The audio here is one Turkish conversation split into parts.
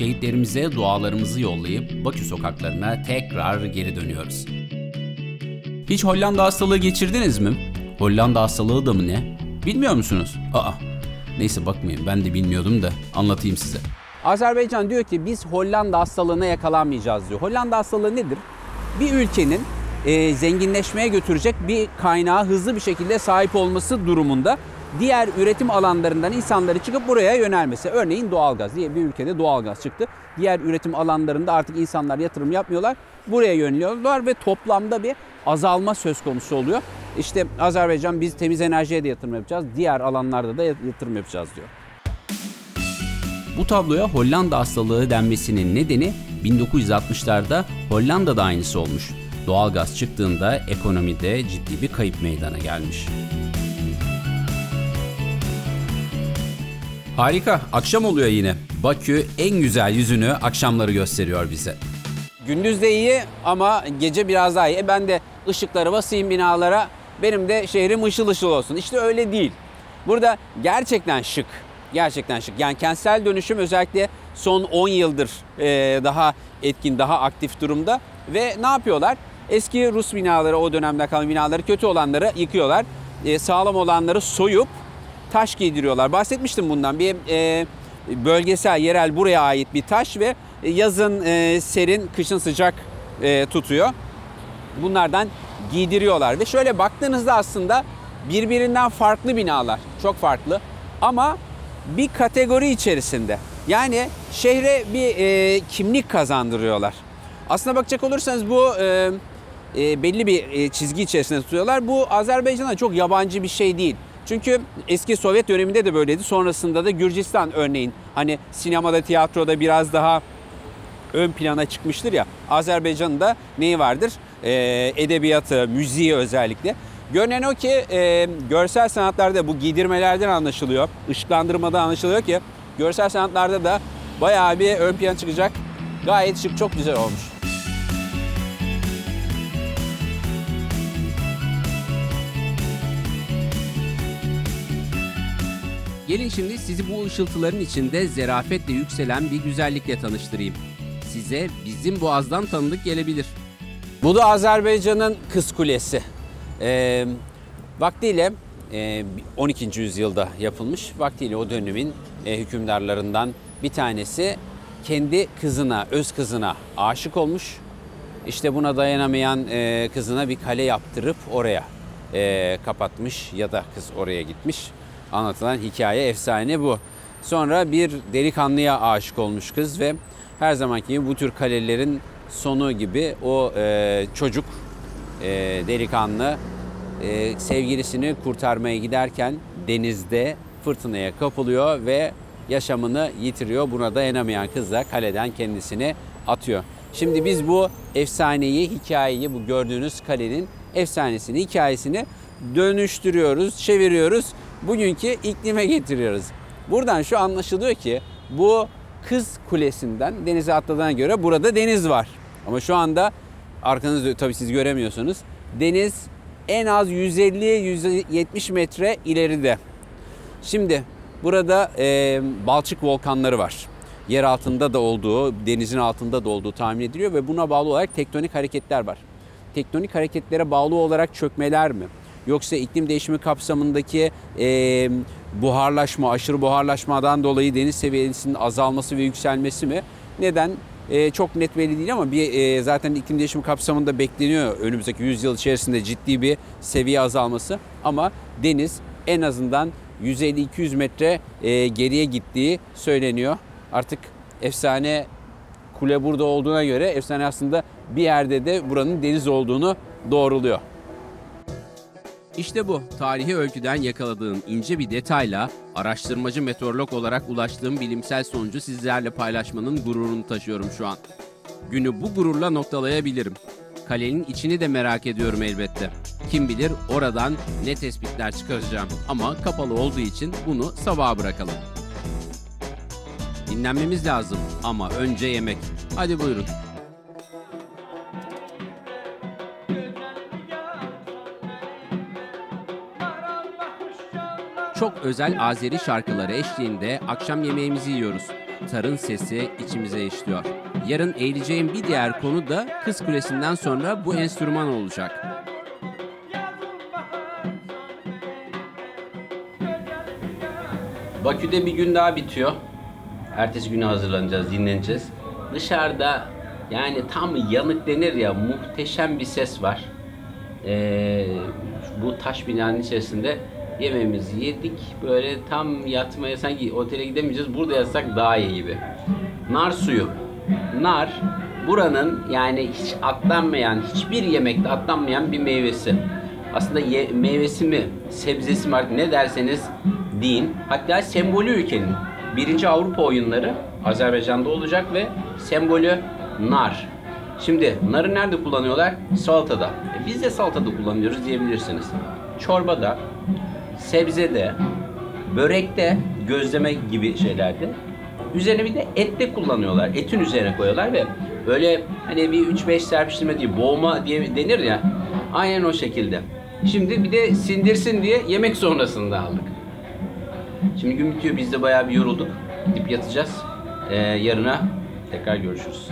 şehitlerimize dualarımızı yollayıp Bakü sokaklarına tekrar geri dönüyoruz. Hiç Hollanda hastalığı geçirdiniz mi? Hollanda hastalığı da mı ne? Bilmiyor musunuz? Aa, neyse bakmayın ben de bilmiyordum da anlatayım size. Azerbaycan diyor ki biz Hollanda hastalığına yakalanmayacağız diyor. Hollanda hastalığı nedir? Bir ülkenin e, zenginleşmeye götürecek bir kaynağı hızlı bir şekilde sahip olması durumunda diğer üretim alanlarından insanları çıkıp buraya yönelmesi. Örneğin doğalgaz diye bir ülkede doğalgaz çıktı. Diğer üretim alanlarında artık insanlar yatırım yapmıyorlar. Buraya yöneliyorlar ve toplamda bir azalma söz konusu oluyor. İşte Azerbaycan biz temiz enerjiye de yatırım yapacağız. Diğer alanlarda da yatırım yapacağız diyor. Bu tabloya Hollanda hastalığı denmesinin nedeni 1960'larda Hollanda'da aynısı olmuş. Doğalgaz çıktığında ekonomide ciddi bir kayıp meydana gelmiş. Harika, akşam oluyor yine. Bakü en güzel yüzünü akşamları gösteriyor bize. Gündüz de iyi ama gece biraz daha iyi. E ben de ışıkları basayım binalara. Benim de şehrim ışıl ışıl olsun. İşte öyle değil. Burada gerçekten şık. Gerçekten şık. Yani kentsel dönüşüm özellikle son 10 yıldır e, daha etkin, daha aktif durumda. Ve ne yapıyorlar? Eski Rus binaları, o dönemde kalan binaları, kötü olanları yıkıyorlar. E, sağlam olanları soyup taş giydiriyorlar. Bahsetmiştim bundan. Bir e, bölgesel, yerel buraya ait bir taş ve yazın e, serin, kışın sıcak e, tutuyor. Bunlardan giydiriyorlar ve şöyle baktığınızda aslında birbirinden farklı binalar, çok farklı ama bir kategori içerisinde. Yani şehre bir e, kimlik kazandırıyorlar. Aslına bakacak olursanız bu e, e, belli bir e, çizgi içerisinde tutuyorlar. Bu Azerbaycan'a çok yabancı bir şey değil. Çünkü eski Sovyet döneminde de böyleydi. Sonrasında da Gürcistan örneğin hani sinemada, tiyatroda biraz daha ön plana çıkmıştır ya. Azerbaycan'ın da neyi vardır? Ee, edebiyatı, müziği özellikle. Görünen o ki e, görsel sanatlarda bu giydirmelerden anlaşılıyor. ışıklandırmada anlaşılıyor ki görsel sanatlarda da bayağı bir ön plana çıkacak. Gayet şık, çok güzel olmuş. Gelin şimdi sizi bu ışıltıların içinde zerafetle yükselen bir güzellikle tanıştırayım. Size bizim boğazdan tanıdık gelebilir. Bu da Azerbaycan'ın Kız Kulesi. E, vaktiyle e, 12. yüzyılda yapılmış. Vaktiyle o dönemin e, hükümdarlarından bir tanesi kendi kızına, öz kızına aşık olmuş. İşte buna dayanamayan e, kızına bir kale yaptırıp oraya e, kapatmış ya da kız oraya gitmiş. Anlatılan hikaye, efsane bu. Sonra bir delikanlıya aşık olmuş kız ve her zamanki gibi bu tür kalelerin sonu gibi o e, çocuk e, delikanlı e, sevgilisini kurtarmaya giderken denizde fırtınaya kapılıyor ve yaşamını yitiriyor. Buna dayanamayan kız da kaleden kendisini atıyor. Şimdi biz bu efsaneyi, hikayeyi, bu gördüğünüz kalenin efsanesini, hikayesini dönüştürüyoruz, çeviriyoruz. Bugünkü iklime getiriyoruz. Buradan şu anlaşılıyor ki bu Kız Kulesi'nden denize atladığına göre burada deniz var. Ama şu anda arkanızda tabii siz göremiyorsunuz. Deniz en az 150-170 metre ileride. Şimdi burada e, balçık volkanları var. Yer altında da olduğu, denizin altında da olduğu tahmin ediliyor ve buna bağlı olarak tektonik hareketler var. Tektonik hareketlere bağlı olarak çökmeler mi? Yoksa iklim değişimi kapsamındaki e, buharlaşma, aşırı buharlaşmadan dolayı deniz seviyesinin azalması ve yükselmesi mi? Neden? E, çok net belli değil ama bir e, zaten iklim değişimi kapsamında bekleniyor önümüzdeki 100 yıl içerisinde ciddi bir seviye azalması. Ama deniz en azından 150-200 metre e, geriye gittiği söyleniyor. Artık efsane kule burada olduğuna göre efsane aslında bir yerde de buranın deniz olduğunu doğruluyor. İşte bu tarihi öyküden yakaladığım ince bir detayla araştırmacı meteorolog olarak ulaştığım bilimsel sonucu sizlerle paylaşmanın gururunu taşıyorum şu an. Günü bu gururla noktalayabilirim. Kalenin içini de merak ediyorum elbette. Kim bilir oradan ne tespitler çıkaracağım ama kapalı olduğu için bunu sabaha bırakalım. Dinlenmemiz lazım ama önce yemek. Hadi buyurun. Çok özel Azeri şarkıları eşliğinde akşam yemeğimizi yiyoruz. tarın sesi içimize işliyor. Yarın eğileceğim bir diğer konu da Kız Kulesi'nden sonra bu enstrüman olacak. Bakü'de bir gün daha bitiyor. Ertesi güne hazırlanacağız, dinleneceğiz. Dışarıda yani tam yanık denir ya muhteşem bir ses var. Ee, bu taş binanın içerisinde yemeğimizi yedik. Böyle tam yatmaya sanki otele gidemeyeceğiz. Burada yatsak daha iyi gibi. Nar suyu. Nar buranın yani hiç atlanmayan, hiçbir yemekte atlanmayan bir meyvesi. Aslında ye, meyvesi mi, sebzesi mi artık ne derseniz deyin. Hatta sembolü ülkenin. Birinci Avrupa oyunları Azerbaycan'da olacak ve sembolü nar. Şimdi narı nerede kullanıyorlar? Salatada. E biz de salatada kullanıyoruz diyebilirsiniz. Çorbada, sebzede, börekte, gözleme gibi şeylerde. Üzerine bir de ette kullanıyorlar. Etin üzerine koyuyorlar ve böyle hani bir 3-5 serpiştirme değil, boğma diye denir ya. Aynen o şekilde. Şimdi bir de sindirsin diye yemek sonrasında aldık. Şimdi gün bitiyor. Biz de bayağı bir yorulduk. Gidip yatacağız. Ee, yarına tekrar görüşürüz.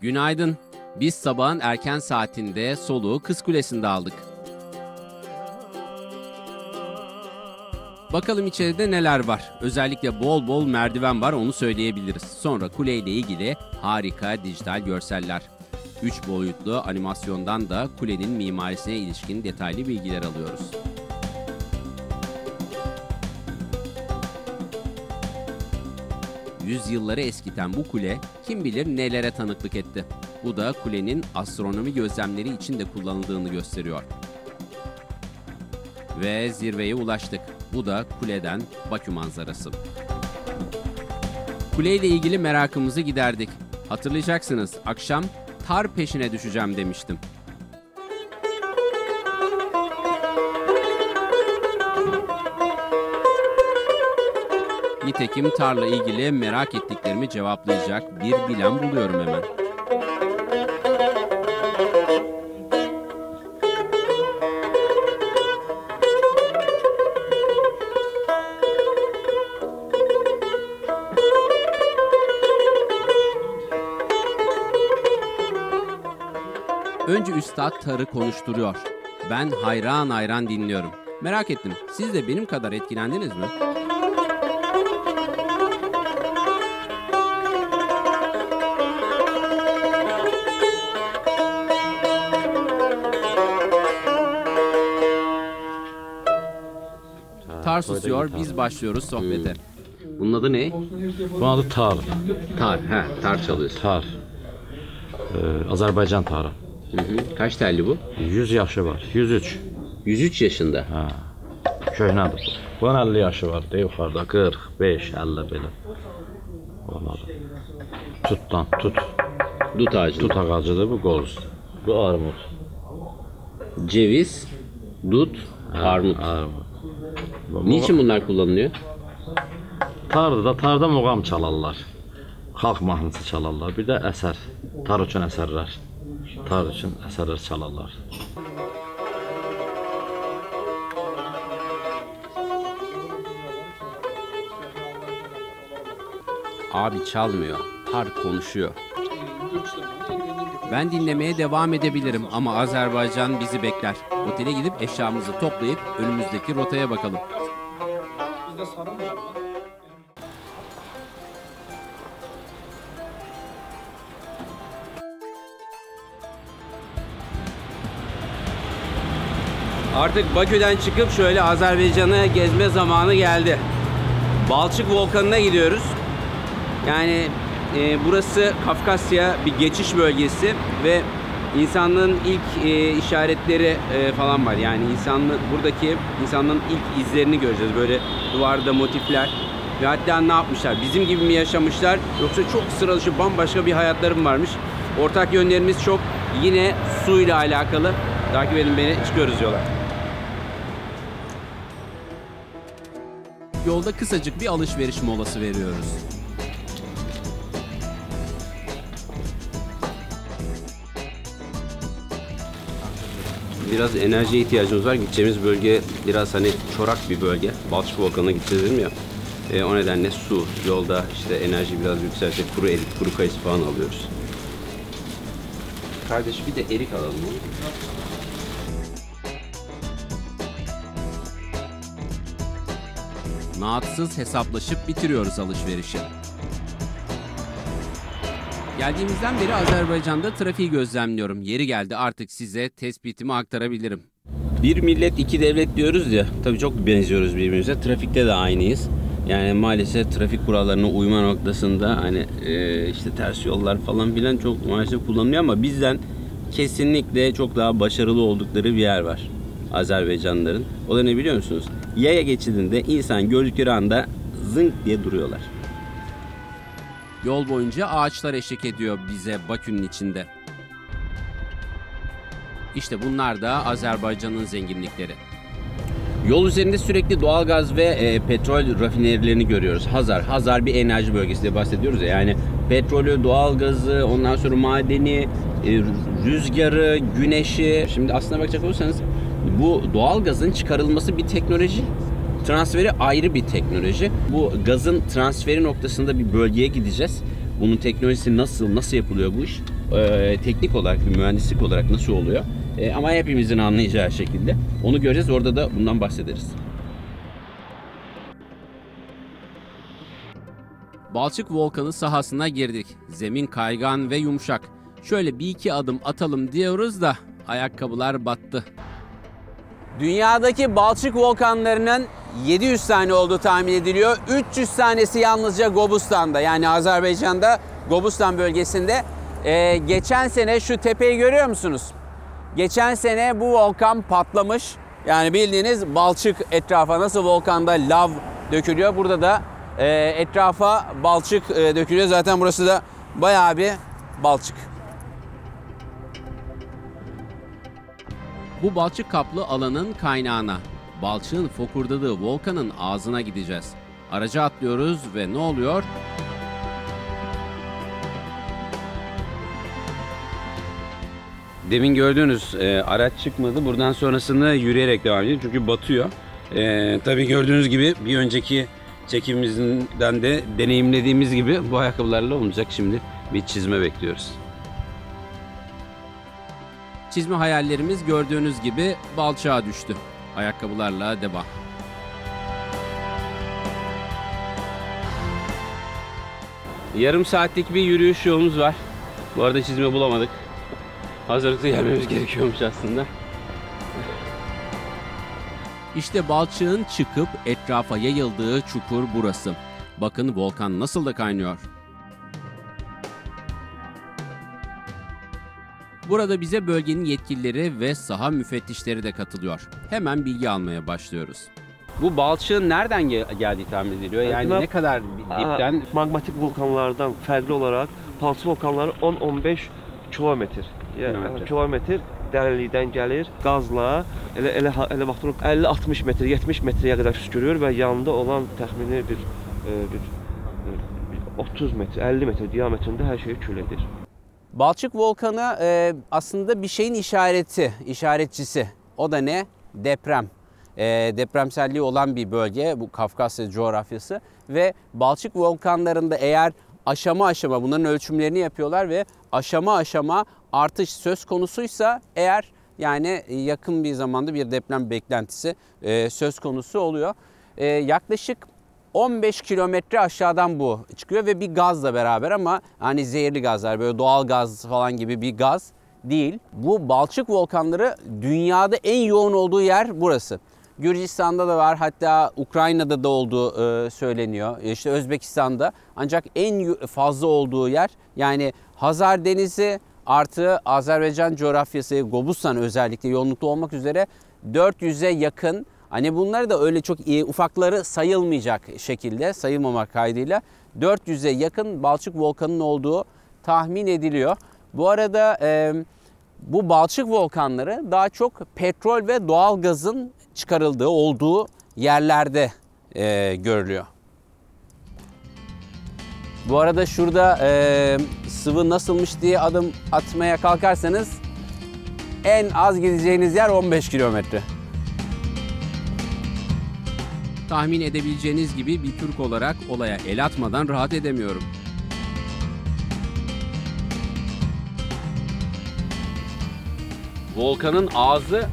Günaydın. Biz sabahın erken saatinde soluğu Kız Kulesi'nde aldık. Bakalım içeride neler var. Özellikle bol bol merdiven var onu söyleyebiliriz. Sonra kuleyle ilgili harika dijital görseller. 3 boyutlu animasyondan da kulenin mimarisine ilişkin detaylı bilgiler alıyoruz. Yüzyılları eskiten bu kule kim bilir nelere tanıklık etti. Bu da kulenin astronomi gözlemleri için de kullanıldığını gösteriyor. Ve zirveye ulaştık. Bu da kuleden Bakü manzarası. Kuleyle ilgili merakımızı giderdik. Hatırlayacaksınız akşam tar peşine düşeceğim demiştim. Nitekim tarla ilgili merak ettiklerimi cevaplayacak bir bilen buluyorum hemen. Önce üstad tarı konuşturuyor. Ben hayran hayran dinliyorum. Merak ettim. Siz de benim kadar etkilendiniz mi? Tar susuyor, biz başlıyoruz sohbete. Bunun adı ne? Bunun adı tar. Tar, he, tar çalıyorsun. Tar. Ee, Azərbaycan tarı. Hı hı. Kaç telli bu? 100 yaşı var. 103. 103 yaşında. Ha. Köhnədir. bu. Bunun 50 yaşı var. De yuxarıda 45, 50 belə. Olmadı. Tutdan, tut. Dut ağacı. Tut ağacıdır bu qoruz. Bu armud. Ceviz, dut, armut. Armud. Niçin bunlar kullanılıyor? Tardır da tarda muğam çalarlar. Xalq mahnısı çalarlar. Bir də əsər. Tar üçün əsərlər. Tar üçün əsərlər çalarlar. Abi çalmıyor. Tar konuşuyor. Ben dinlemeye devam edebilirim ama Azerbaycan bizi bekler. Otele gidip eşyamızı toplayıp önümüzdeki rotaya bakalım. Artık Bakü'den çıkıp şöyle Azerbaycan'ı gezme zamanı geldi. Balçık Volkanı'na gidiyoruz. Yani e, burası Kafkasya bir geçiş bölgesi ve insanlığın ilk e, işaretleri e, falan var. Yani insanlı buradaki insanlığın ilk izlerini göreceğiz. Böyle duvarda motifler ve hatta ne yapmışlar? Bizim gibi mi yaşamışlar yoksa çok sıra dışı bambaşka bir hayatları mı varmış? Ortak yönlerimiz çok. Yine suyla alakalı. Takip edin beni. Çıkıyoruz yola. Yolda kısacık bir alışveriş molası veriyoruz. Biraz enerjiye ihtiyacımız var. Gideceğimiz bölge biraz hani çorak bir bölge. Balçık Volkanı'na gideceğiz dedim ya. E, o nedenle su, yolda işte enerji biraz yükselse kuru erik, kuru kayısı falan alıyoruz. Kardeş bir de erik alalım. Naatsız hesaplaşıp bitiriyoruz alışverişi. Geldiğimizden beri Azerbaycan'da trafiği gözlemliyorum. Yeri geldi artık size tespitimi aktarabilirim. Bir millet iki devlet diyoruz ya. Tabii çok benziyoruz birbirimize. Trafikte de aynıyız. Yani maalesef trafik kurallarına uyma noktasında hani e, işte ters yollar falan filan çok maalesef kullanılıyor ama bizden kesinlikle çok daha başarılı oldukları bir yer var. Azerbaycanlıların. O da ne biliyor musunuz? Yaya geçidinde insan gördükleri anda zınk diye duruyorlar. Yol boyunca ağaçlar eşlik ediyor bize Bakü'nün içinde. İşte bunlar da Azerbaycan'ın zenginlikleri. Yol üzerinde sürekli doğalgaz ve e, petrol rafinerilerini görüyoruz. Hazar, Hazar bir enerji bölgesi diye bahsediyoruz ya. Yani petrolü, doğalgazı, ondan sonra madeni, e, rüzgarı, güneşi. Şimdi aslına bakacak olursanız bu doğalgazın çıkarılması bir teknoloji. Transferi ayrı bir teknoloji. Bu gazın transferi noktasında bir bölgeye gideceğiz. Bunun teknolojisi nasıl, nasıl yapılıyor bu iş? Ee, teknik olarak, bir mühendislik olarak nasıl oluyor? Ee, ama hepimizin anlayacağı şekilde. Onu göreceğiz, orada da bundan bahsederiz. Balçık Volkanı sahasına girdik. Zemin kaygan ve yumuşak. Şöyle bir iki adım atalım diyoruz da ayakkabılar battı. Dünyadaki balçık volkanlarının 700 tane olduğu tahmin ediliyor. 300 tanesi yalnızca Gobustan'da yani Azerbaycan'da Gobustan bölgesinde. Ee, geçen sene şu tepeyi görüyor musunuz? Geçen sene bu volkan patlamış. Yani bildiğiniz balçık etrafa nasıl volkanda lav dökülüyor. Burada da e, etrafa balçık e, dökülüyor. Zaten burası da bayağı bir balçık. Bu balçık kaplı alanın kaynağına, balçığın fokurdadığı volkanın ağzına gideceğiz. Araca atlıyoruz ve ne oluyor? Demin gördüğünüz e, araç çıkmadı. Buradan sonrasını yürüyerek devam edeceğiz çünkü batıyor. E, tabii gördüğünüz gibi bir önceki çekimimizden de deneyimlediğimiz gibi bu ayakkabılarla olmayacak. Şimdi bir çizme bekliyoruz. Çizme hayallerimiz gördüğünüz gibi balçağa düştü. Ayakkabılarla devam. Yarım saatlik bir yürüyüş yolumuz var. Bu arada çizme bulamadık. Hazırlıklı gelmemiz gerekiyormuş aslında. İşte balçığın çıkıp etrafa yayıldığı çukur burası. Bakın volkan nasıl da kaynıyor. Burada bize bölgenin yetkilileri ve saha müfettişleri de katılıyor. Hemen bilgi almaya başlıyoruz. Bu balçığın nereden geldiği tahmin ediliyor? Yani ne kadar dipten? Magmatik vulkanlardan fərqli olaraq palçı vulkanları 10-15 kilometr, yəni Kilometr. kilometr dərinlikdən gəlir. Qazla elə elə elə vaxtın 50-60 metr, 70 metrəyə qədər püskürür və yanında olan təxmini bir bir, e, bir 30 metr, 50 metr diametrində hər şeyi kül edir. Balçık volkanı e, aslında bir şeyin işareti, işaretçisi. O da ne? Deprem. E, depremselliği olan bir bölge bu Kafkasya coğrafyası ve balçık volkanlarında eğer aşama aşama bunların ölçümlerini yapıyorlar ve aşama aşama artış söz konusuysa eğer yani yakın bir zamanda bir deprem beklentisi e, söz konusu oluyor. E, yaklaşık 15 kilometre aşağıdan bu çıkıyor ve bir gazla beraber ama hani zehirli gazlar böyle doğal gaz falan gibi bir gaz değil. Bu balçık volkanları dünyada en yoğun olduğu yer burası. Gürcistan'da da var hatta Ukrayna'da da olduğu e, söyleniyor. İşte Özbekistan'da ancak en fazla olduğu yer yani Hazar Denizi artı Azerbaycan coğrafyası Gobustan özellikle yoğunlukta olmak üzere 400'e yakın Hani bunları da öyle çok iyi ufakları sayılmayacak şekilde sayılmamak kaydıyla 400'e yakın balçık volkanının olduğu tahmin ediliyor. Bu arada e, bu balçık volkanları daha çok petrol ve doğal gazın çıkarıldığı olduğu yerlerde e, görülüyor. Bu arada şurada e, sıvı nasılmış diye adım atmaya kalkarsanız en az gideceğiniz yer 15 kilometre. Tahmin edebileceğiniz gibi bir Türk olarak olaya el atmadan rahat edemiyorum. Volkanın ağzı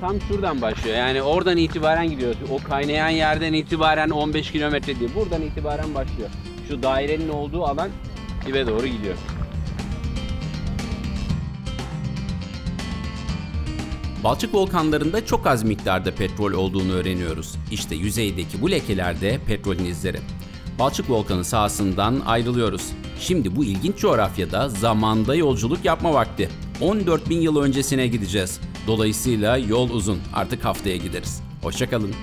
tam şuradan başlıyor. Yani oradan itibaren gidiyor. O kaynayan yerden itibaren 15 kilometre değil. Buradan itibaren başlıyor. Şu dairenin olduğu alan dibe doğru gidiyor. Balçık volkanlarında çok az miktarda petrol olduğunu öğreniyoruz. İşte yüzeydeki bu lekeler de petrolün izleri. Balçık volkanı sahasından ayrılıyoruz. Şimdi bu ilginç coğrafyada zamanda yolculuk yapma vakti. 14 bin yıl öncesine gideceğiz. Dolayısıyla yol uzun. Artık haftaya gideriz. Hoşçakalın.